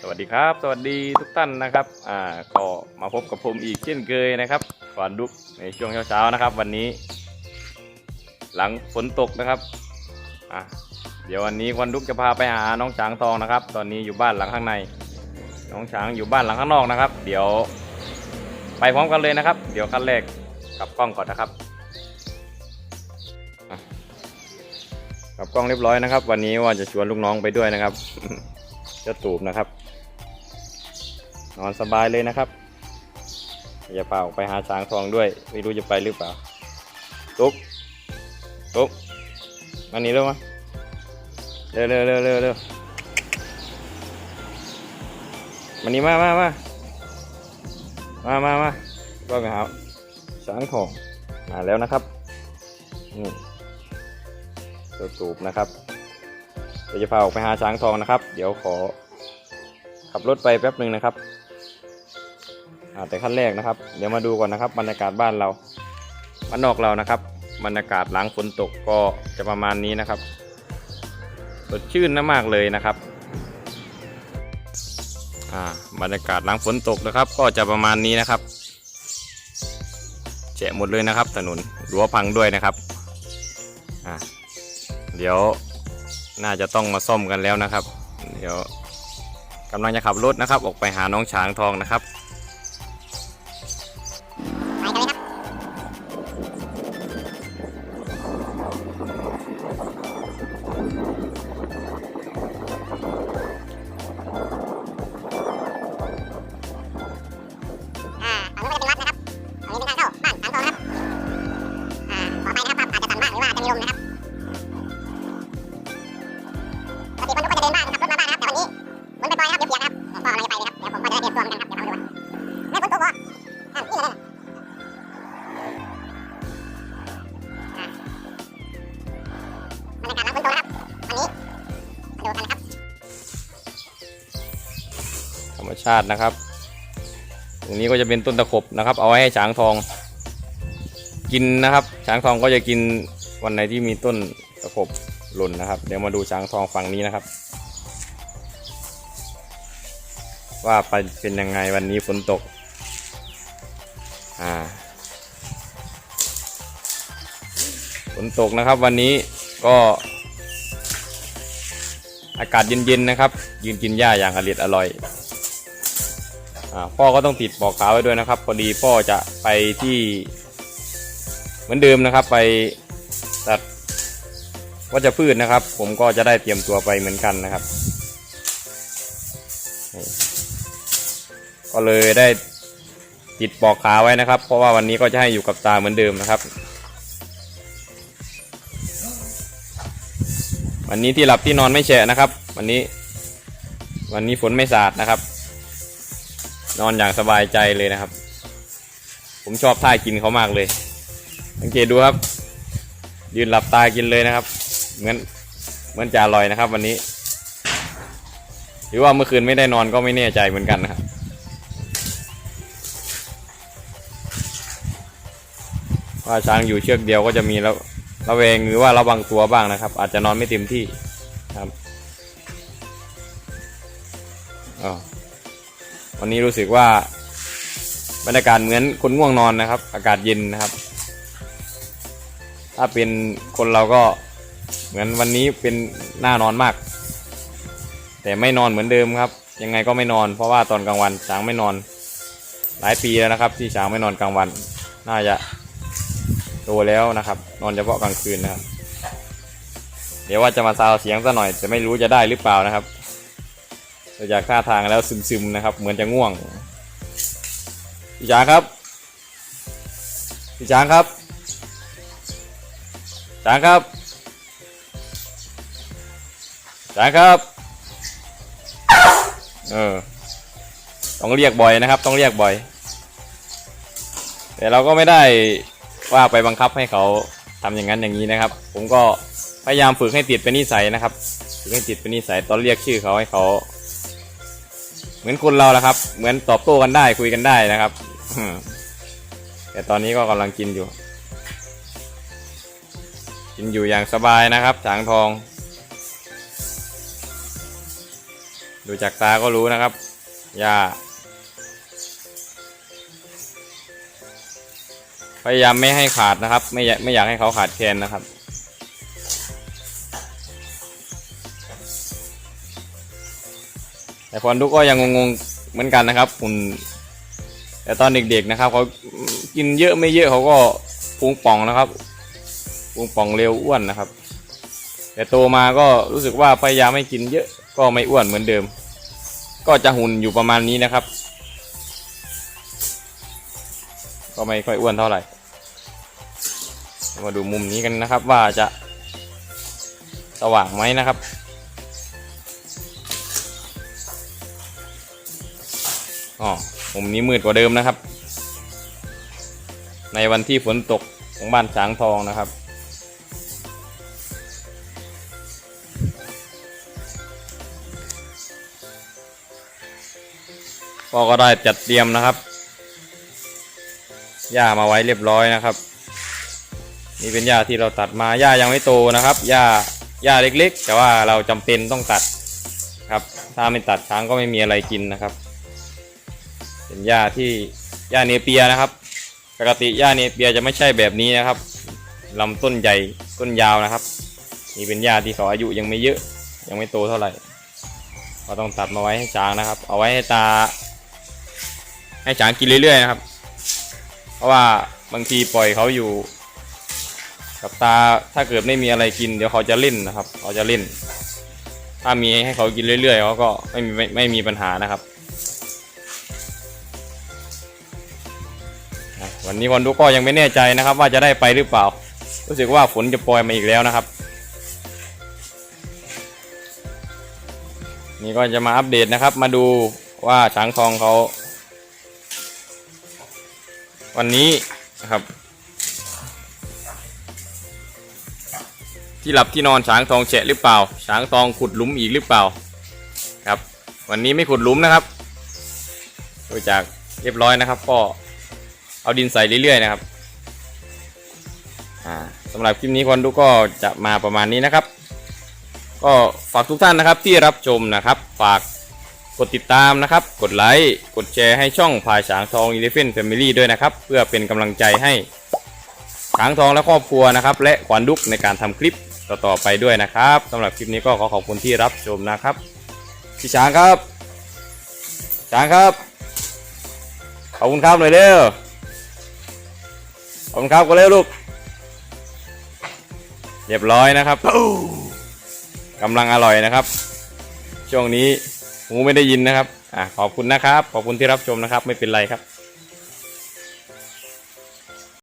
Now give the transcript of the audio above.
สวัสดีครับ สวัสดีทุกท่านนะครับ อ่า ก็มาพบกับผมอีกเช่นเคยนะครับก่อนดุกในช่วงเช้าๆนะครับ วันนี้ หลังฝนตกนะครับ อะ เดี๋ยววันนี้ควันดุกจะพาไปหาน้องช้างทองนะครับ ตอนนี้อยู่บ้านหลังข้างใน น้องช้างอยู่บ้านหลังข้างนอกนะครับ เดี๋ยว ไปพร้อมกันเลยนะครับ เดี๋ยวขั้นแรกกลับกล้องก่อนนะครับ กับกล้องเรียบร้อยนะครับ วันนี้ว่าจะชวนลูกน้องไปด้วยนะครับเจ้าตูบนะครับ นอนสบายเลยนะครับอย่าเปล่าไปหาช้างทองด้วย ไม่รู้จะไปหรือเปล่าตุ๊กตุ๊กมานี่เร็วมาเร็วเร็วเร็วเร็วเร็วมานี่มามามามามามาก็ไปหาช้างทองมาแล้วนะครับนี่ เจ้าตูบนะครับเดี๋ยวจะพาออกไปหาช้างทองนะครับ เดี๋ยวขอ ขับรถไปแป๊บหนึ่งนะครับอ่าแต่ขั้นแรกนะครับ เดี๋ยวมาดูก่อนนะครับบรรยากาศบ้านเราบ้านนอกเรานะครับ บรรยากาศหลังฝนตกก็จะประมาณนี้นะครับสดชื่นมากเลยนะครับอ่าบรรยากาศหลังฝนตกนะครับ ก็จะประมาณนี้นะครับแฉะหมดเลยนะครับถนนรั้วพังด้วยนะครับอ่า เดี๋ยวน่าจะต้องมาซ่อมกันแล้วนะครับ เดี๋ยวกำลังจะขับรถนะครับ ออกไปหาน้องช้างทองนะครับ ธรรมชาตินะครับ ตรงนี้ก็จะเป็นต้นตะขบนะครับ เอาไว้ให้ช้างทอง กินนะครับ ช้างทองก็จะกินวันไหนที่มีต้นตะขบหล่นนะครับ เดี๋ยวมาดูช้างทองฝั่งนี้นะครับ ว่าไปเป็นยังไงวันนี้ฝนตก อ่าฝนตกนะครับวันนี้ก็อากาศเย็นๆนะครับ ยืนกินหญ้าอย่างอร่อยอร่อย พ่อก็ต้องติดปอกขาไว้ด้วยนะครับ พอดีพ่อจะไปที่ เหมือนเดิมนะครับ ไปตัดวัชพืชนะครับ ผมก็จะได้เตรียมตัวไปเหมือนกันนะครับ ก็เลยได้ติดปอกขาไว้นะครับ เพราะว่าวันนี้ก็จะให้อยู่กับตาเหมือนเดิมนะครับ วันนี้ที่หลับที่นอนไม่แฉะนะครับ วันนี้ วันนี้ฝนไม่สาดนะครับ นอนอย่างสบายใจเลยนะครับ ผมชอบท่ากินเขามากเลย สังเกตดูครับ ยืนหลับตากินเลยนะครับ เหมือนเหมือนจะอร่อยนะครับ วันนี้ หรือว่าเมื่อคืนไม่ได้นอนก็ไม่แน่ใจเหมือนกันนะครับว่าช้างอยู่เชือกเดียวก็จะมีแล้วระแวงหรือว่าระวังตัวบ้างนะครับ อาจจะนอนไม่เต็มที่ครับอ๋อ วันนี้รู้สึกว่าบรรยากาศเหมือนคนง่วงนอนนะครับ อากาศเย็นนะครับ ถ้าเป็นคนเราก็เหมือนวันนี้เป็นหน้านอนมาก แต่ไม่นอนเหมือนเดิมครับ ยังไงก็ไม่นอน เพราะว่าตอนกลางวันช้างไม่นอน หลายปีแล้วนะครับ ที่ช้างไม่นอนกลางวัน น่าจะโตแล้วนะครับ นอนเฉพาะกลางคืนนะครับ เดี๋ยวว่าจะมาซาวเสียงซะหน่อยแต่ไม่รู้จะได้หรือเปล่านะครับ จากท่าทางแล้วซึมๆนะครับ เหมือนจะง่วงพี่ช้างครับพี่ช้างครับช้างครับช้างครับเออต้องเรียกบ่อยนะครับ ต้องเรียกบ่อย แต่เราก็ไม่ได้ว่าไปบังคับให้เขาทำอย่างนั้นอย่างนี้นะครับ ผมก็พยายามฝึกให้ติดเป็นนิสัยนะครับฝึกให้ติดเป็นนิสัยตอนเรียกชื่อเขาให้เขา เหมือนคนเราแหละครับ เหมือนตอบโต้กันได้คุยกันได้นะครับแต่ตอนนี้ก็กำลังกินอยู่ กินอยู่อย่างสบายนะครับช้างทอง ดูจากตาก็รู้นะครับหญ้าพยายามไม่ให้ขาดนะครับ ไม่ไม่อยากให้เขาขาดแคลนนะครับ แต่พรทุกก็ยังงงๆเหมือนกันนะครับคุณแต่ตอนเด็กๆนะครับเขากินเยอะไม่เยอะเขาก็พุงป่องนะครับพุงป่องเร็วอ้วนนะครับ แต่โตมาก็รู้สึกว่าพยายามไม่กินเยอะก็ไม่อ้วนเหมือนเดิม ก็จะหุ่นอยู่ประมาณนี้นะครับ ก็ไม่ค่อยอ้วนเท่าไหร่ มาดูมุมนี้กันนะครับว่าจะสว่างไหมนะครับ อ๋อมุมนี้มืดกว่าเดิมนะครับ ในวันที่ฝนตกของบ้านช้างทองนะครับ พ่อก็ได้จัดเตรียมนะครับ หญ้ามาไว้เรียบร้อยนะครับ นี่เป็นหญ้าที่เราตัดมา หญ้ายังไม่โตนะครับ หญ้า หญ้าเล็กๆ แต่ว่าเราจำเป็นต้องตัดครับ ถ้าไม่ตัดช้างก็ไม่มีอะไรกินนะครับ เป็นหญ้าที่หญ้าเนเปียนะครับ ปกติหญ้าเนเปียจะไม่ใช่แบบนี้นะครับลำต้นใหญ่ต้นยาวนะครับนี่เป็นหญ้าที่เขาอายุยังไม่เยอะ ยังไม่โตเท่าไหร่ก็ต้องตัดมาไว้ให้ช้างนะครับ เอาไว้ให้ตา ให้ช้างกินเรื่อยๆนะครับ เพราะว่าบางทีปล่อยเขาอยู่ กับตาถ้าเกิดไม่มีอะไรกิน เดี๋ยวเขาจะเล่นนะครับเขาจะเล่น ถ้ามีให้เขากินเรื่อยๆเขาก็ไม่มีไม่ไม่มีปัญหานะครับ วันนี้วันดูก็ยังไม่แน่ใจนะครับ ว่าจะได้ไปหรือเปล่า รู้สึกว่าฝนจะปล่อยมาอีกแล้วนะครับ นี่ก็จะมาอัปเดตนะครับ มาดูว่าช้างทองเขา วันนี้นะครับ ที่หลับที่นอนช้างทองแฉะหรือเปล่า ช้างทองขุดหลุมอีกหรือเปล่าครับ วันนี้ไม่ขุดหลุมนะครับดูจากเรียบร้อยนะครับก็ เอาดินใส่เรื่อยๆนะครับสำหรับคลิปนี้คนดูก็จะมาประมาณนี้นะครับ ก็ฝากทุกท่านนะครับที่รับชมนะครับ ฝากกดติดตามนะครับ กดไลค์กดแชร์ให้ช่องพายช้างทอง Elephant Family ด้วยนะครับ เพื่อเป็นกำลังใจให้ช้างทองและครอบครัวนะครับ และขวัญดุกในการทำคลิปต่อๆไปด้วยนะครับสำหรับคลิปนี้ก็ขอขอบคุณที่รับชมนะครับพี่ช้างครับ ช้างครับ ขอบคุณครับหน่อยเร็ว ขอบคุณครับก็เร็วลูก เรียบร้อยนะครับกำลังอร่อยนะครับ ช่วงนี้หูไม่ได้ยินนะครับอะขอบคุณนะครับ ขอบคุณที่รับชมนะครับ ไม่เป็นไรครับ